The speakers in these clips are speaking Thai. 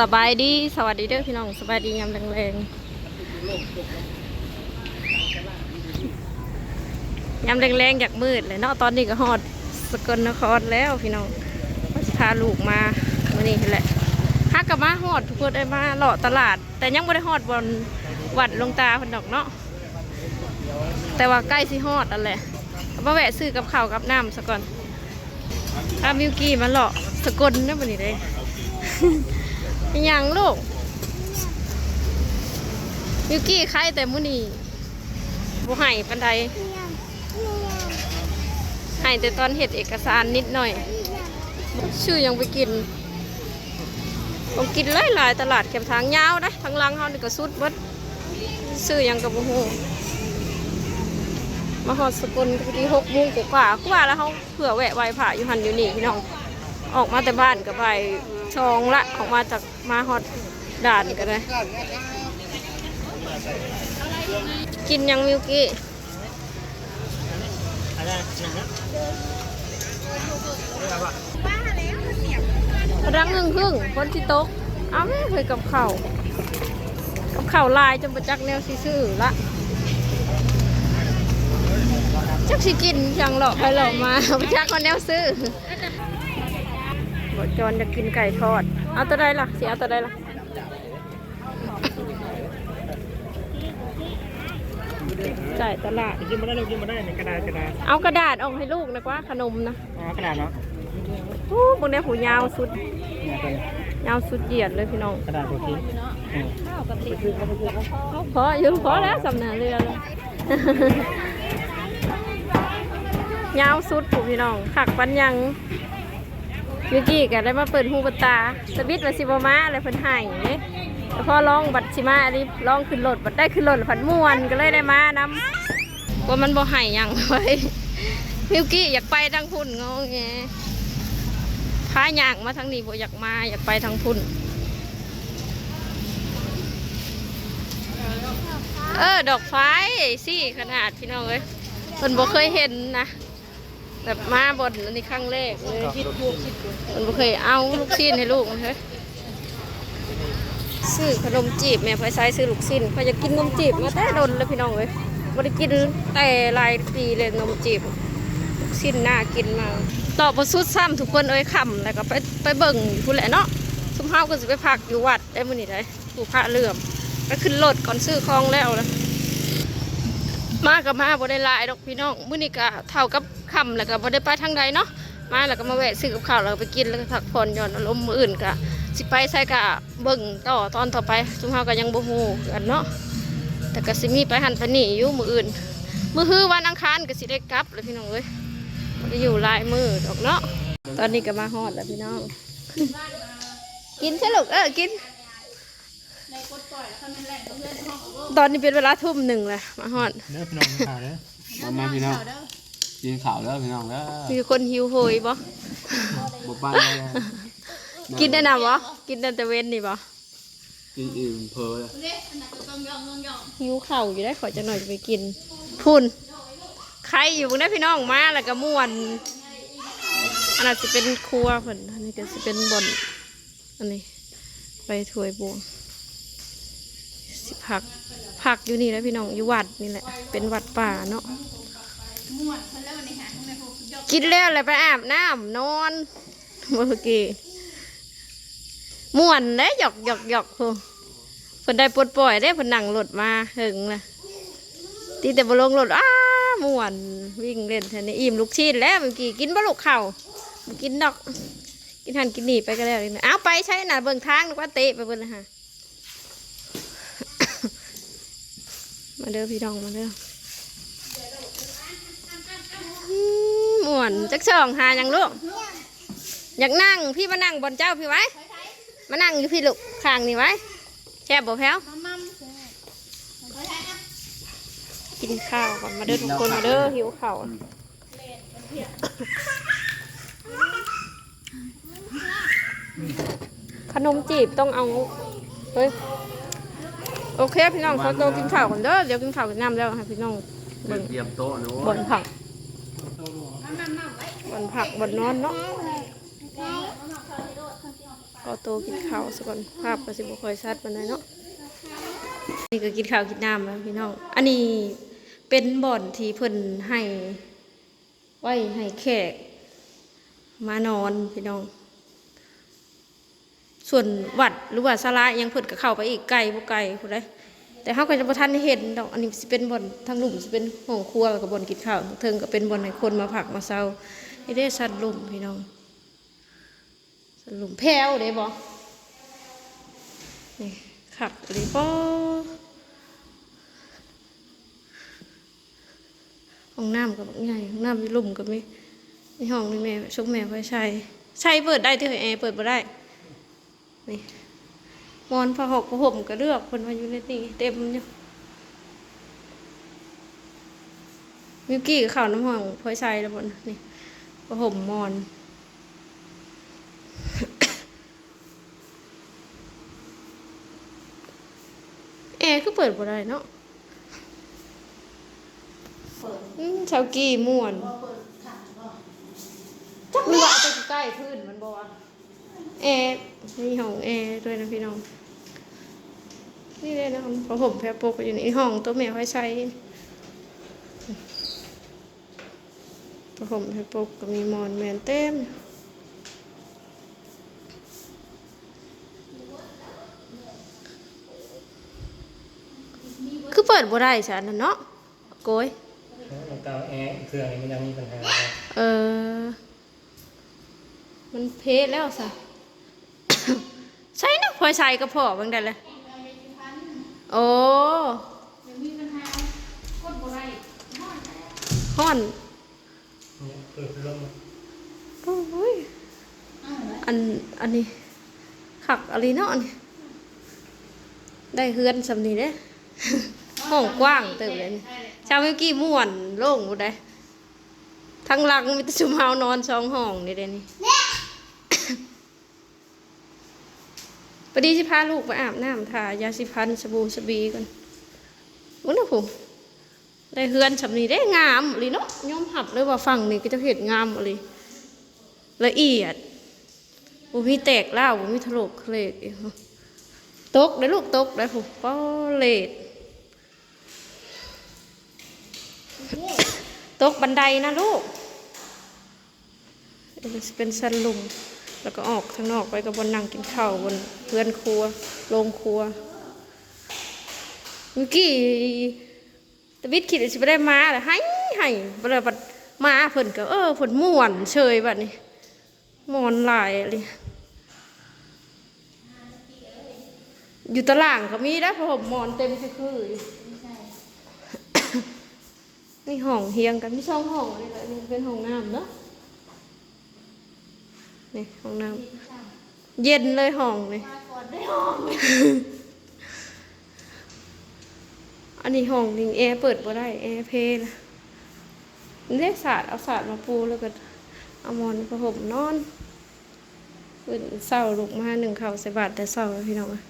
สบายดีสวัสดีเด้อพี่น้องสบายดียามแรงๆยามแรงๆอยากมืดเลยเนาะตอนนี้ก็ฮอดสกลนครแล้วพี่น้องก็จะพาลูกมาวันนี้แหละฮักกับมาฮอดทุกคนได้มาเลาะตลาด แต่ยังไม่ได้ฮอดบนวัดลวงตาพนดอกเนาะแต่ว่าใกล้สิฮอดนั่นแหละมาแวะซื้อกับข้าวกับน้ำซะก่อนถ้ามิวกี้มาเลาะสกลนะวันนี้เลย ยังลูกมิวกี้ใครแต่มื้อนี้บ่ให้ปันใดให้แต่ตอนเฮ็ดเอกสารนิดหน่อย ชื่อยังไปกินผมกินหลายหลายตลาดเข็มทางยาวนะทางลังเฮานี่ก็สุดเบิดซื้อยังกับบ่ฮู้มาฮอดสกุลก็พอดี6โมงกว่า กว่าแล้วเฮาเผื่อแวะไว้พระอยู่หันอยู่นี่พี่น้อง ออกมาแต่บ้านก็ไปชองละออกมาจากมาฮอดด่านก็ได้ กินยังมิวกี้รังหนึ่งครึ่งคนที่ตก เอาไม่เคยกับเข่ากับเข่าลายจนประจักแนวซื่อละจักสิกินยังหลอกไปหลอกมาประจักคนแนวซื้อ บอจอนจะกินไก่ทอด เอาตัวใดล่ะเสียเอาตัวใดล่ะจ่ายตลาด กินมาได้เรากินมาได้ในกระดาษกระดาษเอากระดาษออกให้ลูกนะกว่าขนมนะอ๋อกระดาษเนาะโอ้พวกนี้หูยาวสุดเนี่ยเป็นยาวสุดเหยียดเลยพี่น้อง กระดาษตัวทิ้งอืมพออยู่พอแล้วสำนาเรือเลยยาวสุดผูพี่น้องขักปันยัง วิกี้ก็ได้มาเปิดหูเปิดตาสวิตมาสิบมาอะไรเพิ่นให้แต่พอลองบัตรชิมาอันนี้ลองขึ้นรถบัตรได้ขึ้นรถแล้วผันม่วนก็เลยได้มานำว่ามันบ่ให้ยังไว้มิวกี้อยากไปทางพุ่นงอแงพาย่างมาทางนี้บ่อยากมาอยากไปทางพุ่น เออ ดอกไฟสิขนาดพี่น้องเอ้ยคนบ่เคยเห็นนะ แบบมาบนอันนี้ครั้งแรกเลยคนบ่เคยเอาลูกชิ้นให้ลูกมันเฮ้ยซื้อขนมจีบแม่พอยใช้ซื้อลูกชิ้นพอยจะกินนมจีบมาแต่โดนแล้วพี่น้องเอ้ยบ่ได้กินแต่หลายปีเลยนมจีบลูกชิ้นน่ากินมากต่อประสุดซ้ำทุกคนเอ้ยค่ำแล้วก็ไปไปเบิ่งพูนแหละเนาะซุมเฮาก็สิไปพักอยู่วัดได้มื้อนี้ได้ผู้พระเลื่อมก็ขึ้นรถก่อนซื้อของแล้วนะมากับมาบ่ได้หลายดอกพี่น้องมื้อนี้ก็เท่ากับ ค่ำแล้วก็บ่ได้ไปทางใดเนาะมาแล้วก็มาแวะซื้อกับข้าวแล้วก็ไปกินแล้วก็พักผ่อนหย่อนอารมณ์มื้ออื่นก็สิไปใส่ก็เบิ่งต่อตอนต่อไปซุมเฮาก็ยังบ่ฮู้กันเนาะแต่ก็สิมีไปหันไปนี่อยู่มื้ออื่นมื้อฮื้อวันอังคารก็สิได้กลับแล้วพี่น้องเอ้ยบ่ได้อยู่หลายมื้อดอกเนาะตอนนี้ก็มาฮอดแล้วพี่น้อง กินใช่ลูกเออกินตอนนี้เป็นเวลาทุ่มหนึ่งเลยมาฮอดเนื้อพี่น้องขาเด้อมามาพี่น้อง กินข่าวแล้วพี่น้องแล้วมีคนหิวโหยบ่บ่ไปเลยกินได้นะบ่กินได้แต่เว้นนี่บ่กินอิ่มเพอเลยหิวข้าวอยู่ได้ขอจะหน่อยจะไปกิน พุ่นใครอยู่นะพี่น้องมาแล้วก็ม่วนอันนั้นสิเป็นครัวเพิ่นอันนี้ก็สิเป็นบ่อนอันนี้ไปถ้วยบวงสิพักพักอยู่นี่แหล้วพี่น้องอยู่วัดนี่แหละ เป็นวัดป่าเนาะ กินแล้วเลยไปอาบน้ำนอนเมื่อกี้ม่วนเด้หยอกหยอกหยอกพูเพิ่นได้ปลดปล่อยได้เพิ่นนั่งรถมาหึงนะตีแต่บลงรถอ้าม่วนวิ่งเล่นทนนี่อิ่มลูกชิ้นแล้วเมื่อกี้กินบ่ลูกเข้ากินดอก กินหันกินหนีไปก็แล้วนี่เอาไปใช้น่ะเบิ่งทางนึกว่าเตะไปเบิ่งนะฮะมาเด้อพี่น้องมาเด้อ วนจักช่องหาหยังลูกอยากนั่งพี่มานั่งบนเจ้าพี่ไว้ มานั่งอยู่พี่ลูกข้างนี่ไว้แช่บบ่แพ้วกินข้าวก่อนมาเด้อทุกคนมาเด้อหิวข้าวขนมจีบต้องเอาเฮ้ยโอเคพี่น้องขอตัวกินข้าวก่อนเด้อเดี๋ยวกินข้าวกินน้ำแล้วให้พี่น้องเบิ่งเตรียมโต๊ะนะบนผัก บนผักบนนอนเนาะขอโตกินข้าวซะก่อนภาพก็สิบ่ค่อยชัดปานใดเนาะนี่ก็กินข้าวกินน้ำแล้วพี่น้อง อันนี้เป็นบ่อนที่เพิ่นให้ ไว้ให้แขก มานอนพี่น้อง ส่วนวัดหรือว่าศาลายังเพิ่นก็เข้าไปอีกไกลบ่ไกลพุ่นเด้แต่เฮาก็จะบ่ทันเห็นดอกอันนี้สิเป็นบ่อนทางหลุมสิเป็นห้องครัวแล้วก็บ่อนกินข้าวเทิงก็เป็นบ่อนให้คนมาพักมาเซา นี่เด้สัตว์ลุมพี่น้องสัตว์ลุมแพ้วเด้บ่นี่คักเลยบ่ห้องน้ำก็บใหญ่ห้องน้ำมีหลุมก็มีในห้องนี่แม่ชุบแม่ไว้ใช้ใช้เปิดได้ที่แอร์เปิดบ่ได้นี่มอนผ้าหกผ้าห่มก็เลือกคนมาอยู่ในนี่เต็มอยู่มิวกี้ข่าวน้ำหอมพลอยชัยแล้วบนนี่ ผ้าห่มมอน แอร์ก็เปิดบ่ได้เนาะอืมชาวกี้ม่วนจักหรือว่าเอาไปใกล้พื้นมันบ่วะแอร์มีห้องแอร์ด้วยนะพี่น้อง นี่เลยนะพอผมแพ้ปกอยู่ในห้องตัวแม่ไว้ใช้พอ ผมแพ้ปกก็มีมอนแมนเต็มคือเปิดบ่ได้ฉันน่ะเนาะโกยมันเตาแอร์เครื่องนี้มันยังมีปัญหาเออ มันเพสแล้วสะใช่นะพลอยใส่ก็พอบางได้เลยโอ้ฮ้อน เนี่ยเปิดพัดลมโอ้ยอันอันนี้ขักอะไรเนาะอันนี้ได้เฮือนสำนีเด้ ห้องกว้างเติบเลยนี่ชาวเมื่อกี้ม่วนโล่งหมดเลยทั้งหลังมีแต่ชุมเฮานอนสองห้องนี่เด้นี่พอดีสิพาลูกไปอาบน้ำทายาสีฟันสบู่สบีก่อนวุ้นนะผม ได้เฮือนสำนีได้งามอหลีเนาะยอมหับเลยว่าฝั่งนี้ก็จะเห็นงามอหลีละเอียดบุมีแตกเล่าบุมีถลกเคลกตกได้ลูกตกได้ผมป้อเลดตกบันไดนะลูกเดี๋ยวมันสิเป็นสันลุมแล้วก็ออกข้างนอกไปกับบนนั่งกินข้าวบนเพื่อนครัวโรงครัวเมื่อกี้ ตวิดคิดว่าสิไปได้มาแต่ให้ให้เวลาบัดมาเพิ่นก็เออเพิ่นม่วนเฉยบัดนี้ม่วนหลายเลยอยู่ตารางก็มีได้พราะผมมอนเต็มคือคือนี่ห้องเฮียงกันที่ช่องห้องนี่แหละนี่เป็นห้องน้ำเนาะนี่ห้องน้ำเย็นเลยห้องนี่ อันนี้ห้องนี่แอร์เปิดบ่ได้แอร์เพลนะนี่ได้สาดเอาสาดมาปูแล้วก็เอามอนผ้าห่มนอนเป็นเศร้าลุกมาหนึ่งเข่าใส่บาตรแต่เศร้าพี่น้องอะ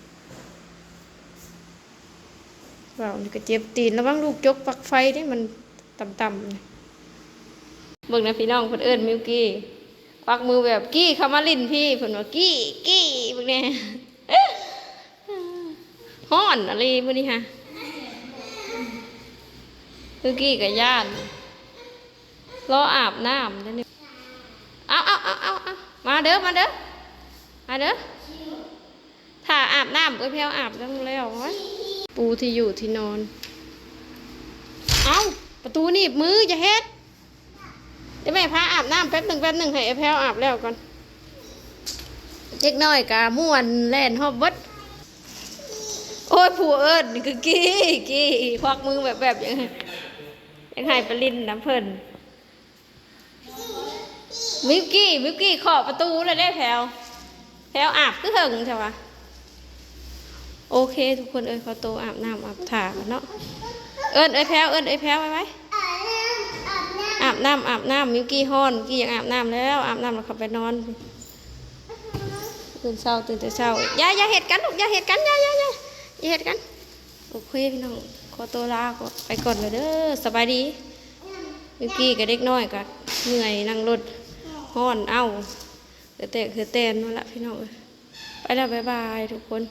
เรานี่ก็เจ็บตีนระวังลูกจกปักไฟนี่มันต่ำๆนะเบิ่งนะพี่น้องเพิ่นเอิ้นมิวกี้ควักมือแบบกี้เขามาลินพี่เพิ่นว่ากี้กี้พวกเนี้ยฮ้อนอะไรพวกนี้ฮะ คือกี้กับญาติรออาบน้ำเดี๋ยวนี้เอาเอาเอาเอาเอามาเด้อมาเด้อมาเด้อถ้าอาบน้ำก็เพียวอาบแล้วแล้วว้ปูที่อยู่ที่นอน เอาประตูนีบมือจะเฮ็ดเดี๋ยวแม่พาอาบน้ำแป๊บหนึ่งแป๊บหนึ่งให้ไอ้แพลวอาบแล้วก่อนเล็กน้อยกาม่วนแล่นฮอบบดโอ้ยผู้เอิญคือกี้กี้ควักมือแบบแบบยัง ยังให้ปลินน้ำเพิ่นมิวกี้มิวกี้ขอประตูเลยได้แพลวแพลวอาบคือเหิงใช่ปะโอเค ทุกคนเอ้ยขอโตวอาบน้ำอาบถ่าเนาะเอิญเอ้ยแพลวเอิญเอ้ยแพลวไว้ไว้อาบน้ำอาบน้ำมิวกี้ฮ้อนมิวกี้อยากอาบน้ำแล้วอาบน้ำแล้วเขาไปนอนตื่นเช้าตื่นแต่เช้าอย่าอย่าเหตุกันลูกอย่าเหตุกันอย่าอย่าอย่าอย่าเหตุกันโอเคพี่น้อง ขอตัวลากไปก่อนเลยเด้อสบายดีมิวกี้กับเด็กน้อยก็เหนื่อยนั่งรถห้อนเอ้าแต่แต่คือแตนนั่นละพี่น้องไปแล้วบ๊ายบายทุกคน